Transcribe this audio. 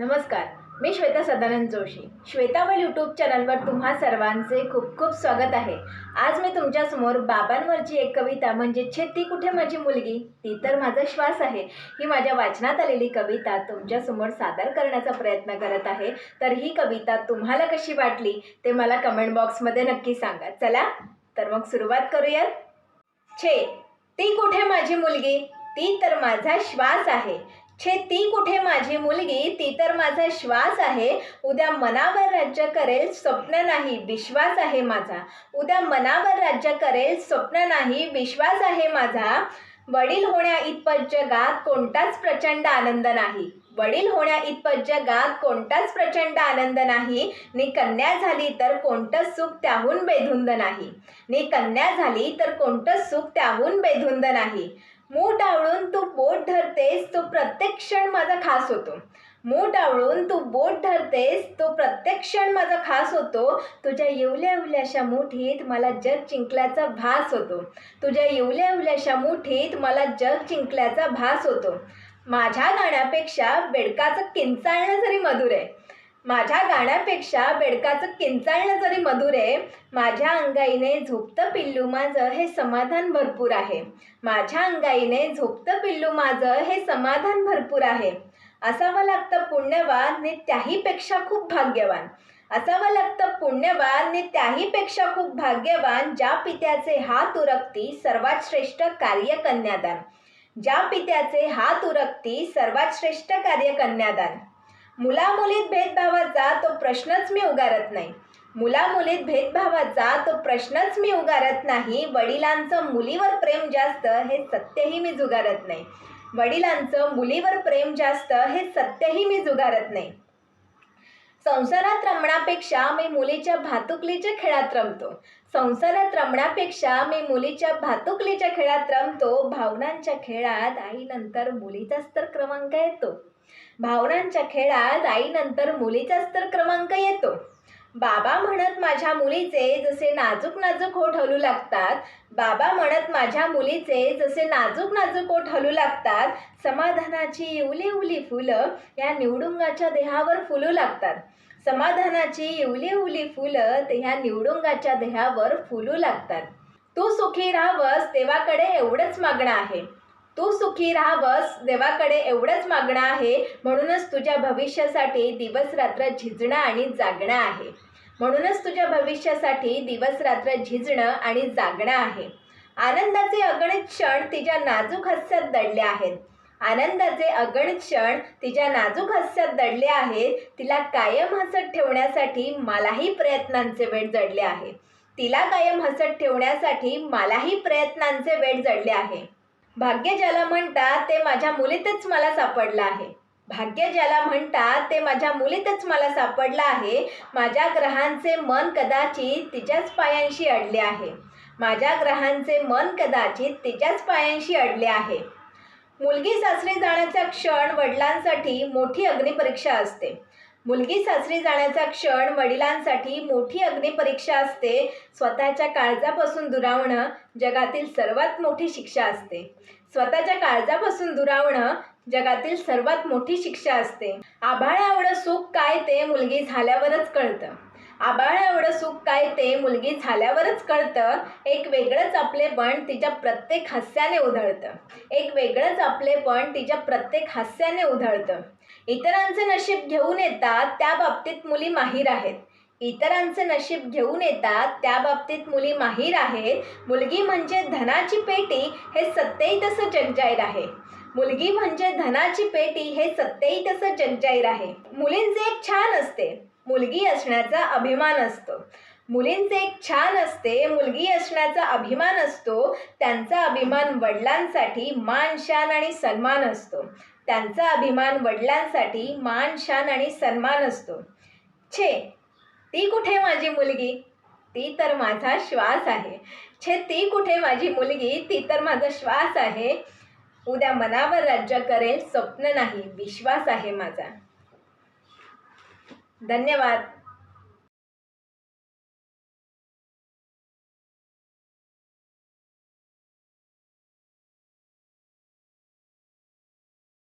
नमस्कार मी श्वेता सदानंद जोशी. श्वेतावल यूट्यूब चॅनलवर तुम्हा सर्वांचे खूप खूप स्वागत आहे. आज मी तुमच्यासमोर बाबांवरची एक कविता म्हणजे छे ती कुठे माझी मुलगी? ती तर माझा श्वास आहे. ही माझ्या वाचनात आलेली कविता तुमच्यासमोर सादर करण्याचा प्रयत्न करत आहे. तर ही कविता तुम्हाला कशी वाटली ते मला कमेंट बॉक्समध्ये नक्की सांगा. चला तर मग सुरुवात करूयात. छे ती कुठे माझी मुलगी? ती तर माझा श्वास आहे. छे ती कुठे माझी मुलगी? ती तर माझा श्वास आहे. उद्या मनावर राज्य करेल स्वप्न नाही विश्वास आहे माझा. उद्या मनावर राज्य करेल स्वप्न नाही विश्वास आहे माझा. वडील होण्या इतपत जगात कोणताच प्रचंड आनंद नाही. वडील होण्या इतपत जगात कोणताच प्रचंड आनंद नाही. नि कन्या झाली तर कोणतं सुख त्याहून बेधुंद नाही. नि कन्या झाली तर कोणतं सुख त्याहून बेधुंद नाही. मूठ आवळून तू बोट धरतेस तो प्रत्येक क्षण माझा खास होतो. मूठ आवळून तू बोट धरतेस तो प्रत्येक क्षण माझा खास होतो. तुझ्या येवल्या येवल्याशा मुठीत मला जग जिंकल्याचा भास होतो. तुझ्या येवल्या येवल्याशा मुठीत मला जग जिंकल्याचा भास होतो. माझ्या गाण्यापेक्षा बेडकाचं किंचाळणं जरी मधुर आहे माझ्या गाण्यापेक्षा बेडकाचं किंचाळणं जरी मधुर आहे माझ्या अंगाईने झोपतं पिल्लू माझं हे समाधान भरपूर आहे. माझ्या अंगाईने झोपतं पिल्लू माझं हे समाधान भरपूर आहे. असावं लागतं पुण्यवान ने त्याहीपेक्षा खूप भाग्यवान. असावं लागतं पुण्यवान ने त्याहीपेक्षा खूप भाग्यवान ज्या पित्याचे हात उरकती सर्वात श्रेष्ठ कार्य कन्यादान ज्या पित्याचे हात उरकती सर्वात श्रेष्ठ कार्य कन्यादान मुलामुलीत भेदभावाचा तो प्रश्नच मी उगारत नाही. मुलामुलीत भेदभावाचा तो प्रश्नच मी उगारत नाही. वडिलांचं मुलीवर प्रेम जास्त हे सत्यही मी जुगारत नाही. वडिलांचं मुलीवर प्रेम जास्त हे सत्यही मी जुगारत नाही. संसारात रमण्यापेक्षा मी मुलीच्या भातुकलीच्या खेळात रमतो. संसारात रमण्यापेक्षा मी मुलीच्या भातुकलीच्या खेळात रमतो. भावनांच्या खेळात आईनंतर मुलीचाच तर क्रमांक येतो. भावनांच्या खेळात आईनंतर मुलीचाच तर क्रमांक येतो. बाबा म्हणत माझ्या मुलीचे जसे नाजूक नाजूक होठ हलू लागतात बाबा म्हणत माझ्या मुलीचे जसे नाजूक नाजूक होठ हलू लागतात समाधानाची इवली उली फुलं या निवडुंगाच्या देहावर फुलू लागतात. समाधानाची इवली उली फुलं ते ह्या निवडुंगाच्या देहावर फुलू लागतात. तू सुखी राहावस देवाकडे एवढंच मागणं आहे. तू सुखी राहावस देवाकडे एवढंच मागणं आहे म्हणूनच तुझ्या भविष्यासाठी दिवस रात्र झिजणं आणि जागणं आहे. म्हणूनच तुझ्या भविष्यासाठी दिवस रात्र झिजणं आणि जागणं आहे. आनंदाचे अगणित क्षण तिच्या नाजूक हास्यात दडले आहेत. आनंदाचे अगणित क्षण तिच्या नाजूक हास्यात दडले आहेत. तिला कायम हसत ठेवण्यासाठी मलाही प्रयत्नांचे वेट जडले आहे. तिला कायम हसत ठेवण्यासाठी मलाही प्रयत्नांचे वेट जडले आहे. भाग्य ज्याला म्हणतात ते माझ्या मुलीतच मला सापडलं आहे. भाग्य ज्याला म्हणतात ते माझ्या मुलीतच मला सापडलं आहे. माझ्या ग्रहांचे मन कदाचित तिच्याच पायांशी अडले आहे. माझ्या ग्रहांचे मन कदाचित तिच्याच पायांशी अडले आहे. मुलगी सासरी जाण्याचा क्षण वडिलांसाठी मोठी अग्निपरीक्षा असते. मुलगी सासरी जाण्याचा क्षण वडिलांसाठी मोठी अग्निपरीक्षा असते. स्वतःच्या काळजापासून दुरावणं जगातील सर्वात मोठी शिक्षा असते. स्वतःच्या काळजापासून दुरावणं जगातील सर्वात मोठी शिक्षा असते. आभाळ एवढं सुख काय ते मुलगी झाल्यावरच कळतं. आबाळ एवढं सुख काय ते मुलगी झाल्यावरच कळतं. एक वेगळंच आपलेपण तिच्या प्रत्येक हास्याने उधळतं. एक वेगळंच आपलेपण तिच्या प्रत्येक हास्याने उधळतं. इतरांचे नशीब घेऊन येतात त्या बाबतीत मुली माहीर आहेत. इतरांचे नशीब घेऊन येतात त्या बाबतीत मुली माहीर आहेत. मुलगी म्हणजे धनाची पेटी हे सत्यही तसं जगजाहीर आहे. मुलगी म्हणजे धनाची पेटी हे सत्यही तसं जगजाहीर आहे. मुलींचे एक छान असते. मुलगी असण्याचा अभिमान असतो. मुलींचे एक छान असते मुलगी असण्याचा अभिमान असतो त्यांचा अभिमान वडिलांसाठी मान शान आणि सन्मान असतो. त्यांचा अभिमान वडिलांसाठी मान शान आणि सन्मान असतो. छे ती कुठे माझी मुलगी? ती तर माझा श्वास आहे. छे ती कुठे माझी मुलगी? ती तर माझा श्वास आहे. उद्या मनावर राज्य करेल स्वप्न नाही विश्वास आहे माझा. धन्यवाद.